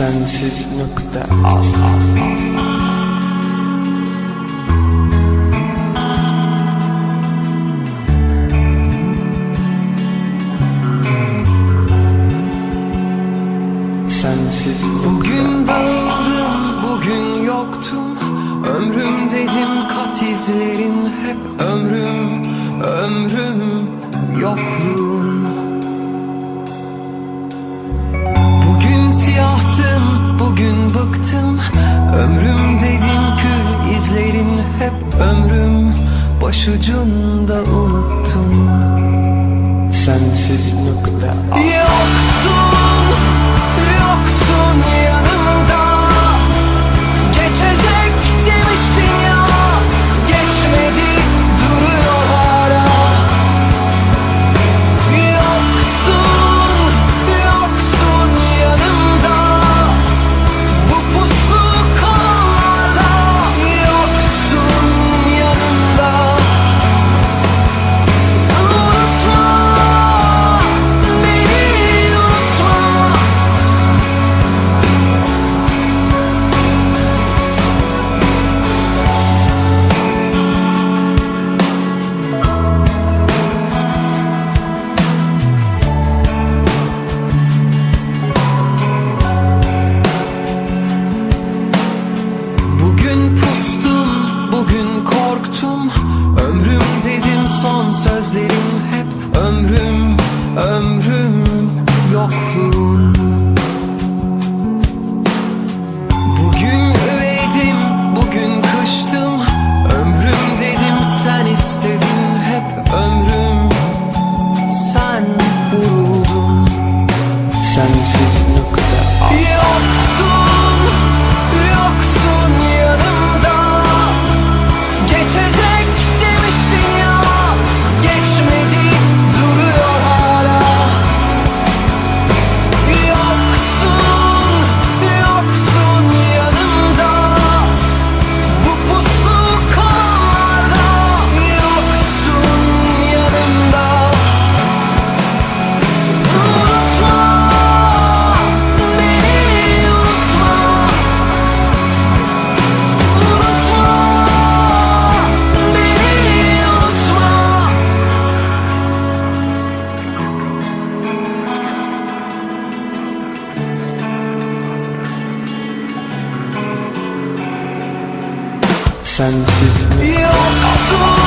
sensiz nokta. Az, az, az, az. sensiz Bugün dağıldım, bugün yoktum. Ömrüm dedim kat izlerin hep ömrüm Ömrüm yokluğu Başucumda unuttum. Sensiz nokta Yoksun. 相信。sensiz? Yoksun